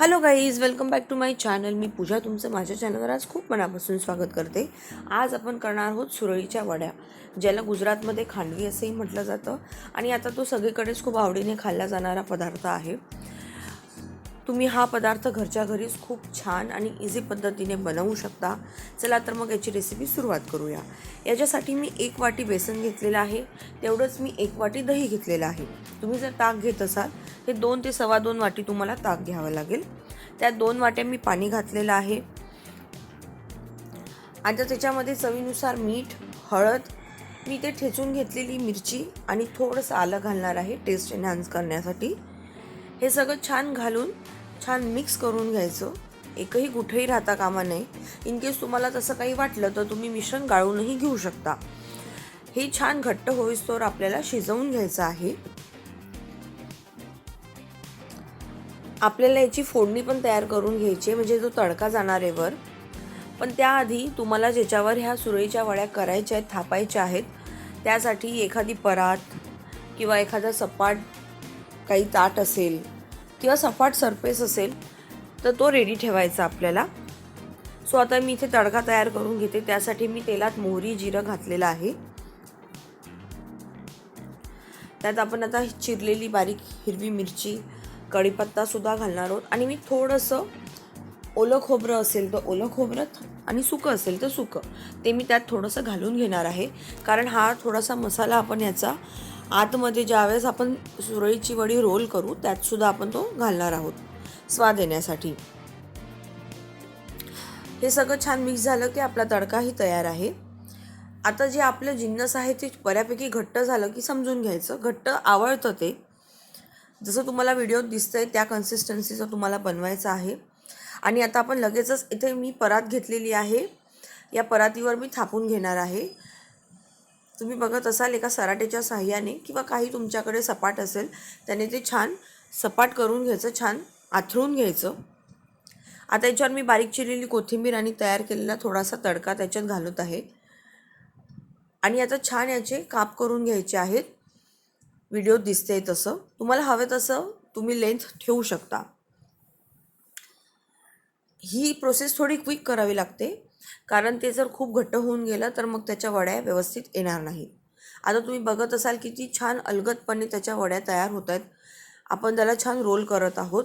Hello guys welcome back to my channel मी पूजा तुमचं माझ्या चॅनलवर आज खूप मनापासून स्वागत करते. आज आपण करणार आहोत सुरळीच्या वड्या ज्याला गुजरातमध्ये खांडवी असंही म्हटलं जातं. आणि आता तो सगळीकडेच खूप आवडीने खाल्ला जाणारा पदार्थ आहे. तुम्ही हा पदार्थ घरच्या घरीच खूप छान आणि इझी पद्धतीने बनवू शकता. चला तर मग याची रेसिपी सुरुवात करूया. याच्यासाठी मी एक वाटी बेसन घेतलेलं आहे. तेवढंच मी एक वाटी दही घेतलेलं आहे. तुम्ही जर ताक घेत असाल ते दोन ते सव्वा दोन वाटी तुम्हाला ताक घ्यावं लागेल. त्यात दोन वाट्या मी पाणी घातलेलं आहे. आता त्याच्यामध्ये चवीनुसार मीठ हळद मी ते ठेचून घेतलेली मिरची आणि थोडंसं आलं घालणार आहे टेस्ट एन्हान्स करण्यासाठी. हे सगळं छान घालून छान मिक्स करून घ्यायचं. एकही कुठेही राहता कामा नये. इन केस तुम्हाला तसं काही वाटलं तर तुम्ही मिश्रण गाळूनही घेऊ शकता. हे छान घट्ट होईस्तोवर आपल्याला शिजवून घ्यायचं आहे. आपल्याला याची फोडणी पण तयार करून घ्यायची आहे म्हणजे जो तडका जाणार आहे वर. पण त्याआधी तुम्हाला ज्याच्यावर ह्या सुरळीच्या वड्या करायच्या आहेत थापायच्या आहेत त्यासाठी एखादी परात किंवा एखादा सपाट काही ताट असेल किंवा सपाट सरफेस असेल तर तो रेडी ठेवायचा आपल्याला. सो आता मी इथे तडका तयार करून घेते. त्यासाठी मी तेलात मोहरी जिरं घातलेलं आहे. त्यात आपण आता चिरलेली बारीक हिरवी मिरची कढीपत्तासुद्धा घालणार आहोत. आणि मी थोडंसं ओलं खोबरं असेल तर ओलं खोबरं आणि सुकं असेल तर सुकं. ते मी त्यात थोडंसं घालून घेणार आहे. कारण हा थोडासा मसाला आपण याचा आतमध्ये ज्यावेळेस आपण सुरळीची वडी रोल करू त्यातसुद्धा आपण तो घालणार आहोत. स्वाद येण्यासाठी. हे सगळं छान मिक्स झालं की आपला तडकाही तयार आहे. आता जे आपलं जिन्नस आहे ते बऱ्यापैकी घट्ट झालं की समजून घ्यायचं. घट्ट आवडतं ते. जसं तुम्हाला व्हिडिओत आहे त्या कन्सिस्टन्सीचं तुम्हाला बनवायचं आहे. आणि आता आपण लगेचच इथे मी परात घेतलेली आहे. या परातीवर मी थापून घेणार आहे. तुम्ही बघत असाल एका सराटेच्या साह्याने किंवा काही तुमच्याकडे सपाट असेल त्याने ते छान सपाट करून घ्यायचं छान आथरून घ्यायचं. आता याच्यावर मी बारीक चिरलेली कोथिंबीर आणि तयार केलेला थोडासा तडका त्याच्यात घालत आहे. आणि आता छान याचे काप करून घ्यायचे आहेत. व्हिडिओ दिसते तसं. तुम्हाला हवं तसं तुम्ही लेंथ ठेवू शकता. ही प्रोसेस थोडी क्विक करावी लागते. कारण ते जर खूप घट्ट होऊन गेलं तर मग त्याच्या वड्या व्यवस्थित येणार नाहीत आता तुम्ही बघत असाल किती छान अलगदपणे त्याच्या वड्या तयार होत आहेत आपण त्याला छान रोल करत आहोत.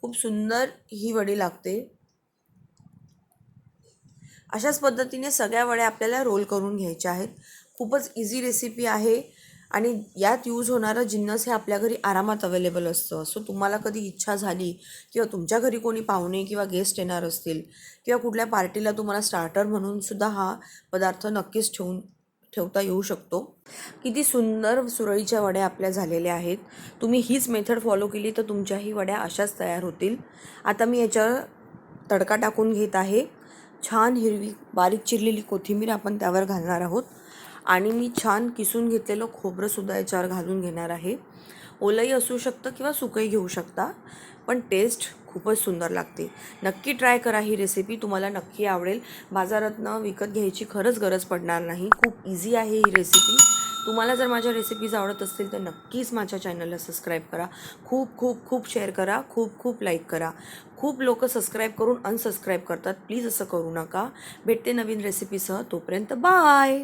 खूप सुंदर ही वडी लागते. अशाच पद्धतीने सगळ्या वड्या आपल्याला रोल करून घ्यायच्या आहेत. खूपच इझी रेसिपी आहे. आणि यात यूज होणारं जिन्नस हे आपल्या घरी आरामात अवेलेबल असतं. सो तुम्हाला कधी इच्छा झाली किंवा तुमच्या घरी कोणी पाहुणे किंवा गेस्ट येणार असतील किंवा कुठल्या पार्टीला तुम्हाला स्टार्टर म्हणून सुद्धा हा पदार्थ नक्कीच ठेवून ठेवता येऊ शकतो. किती सुंदर सुरळीच्या वड्या आपल्या झालेल्या आहेत. तुम्ही हीच मेथड फॉलो केली तर तुमच्याही वड्या अशाच तयार होतील. आता मी याच्यावर तडका टाकून घेत आहे. छान हिरवी बारीक चिरलेली कोथिंबीर आपण त्यावर घालणार आहोत. आणि मी छान किसून घेतलेलं खोबरंसुद्धा याच्यावर घालून घेणार आहे. ओलंही असू शकतं किंवा सुकंही घेऊ शकता पण टेस्ट खूपच सुंदर लागते. नक्की ट्राय करा ही रेसिपी तुम्हाला नक्की आवडेल. बाजारातनं विकत घ्यायची खरंच गरज पडणार नाही. खूप इझी आहे ही रेसिपी तुम्हाला जर माझ्या रेसिपीज आवडत असतील तर नक्कीच माझ्या चॅनलला सबस्क्राईब करा. खूप खूप खूप शेअर करा. खूप खूप लाईक करा. खूप लोक सबस्क्राईब करून अनसबस्क्राईब करतात. प्लीज असं करू नका. भेटते नवीन रेसिपीसह तोपर्यंत बाय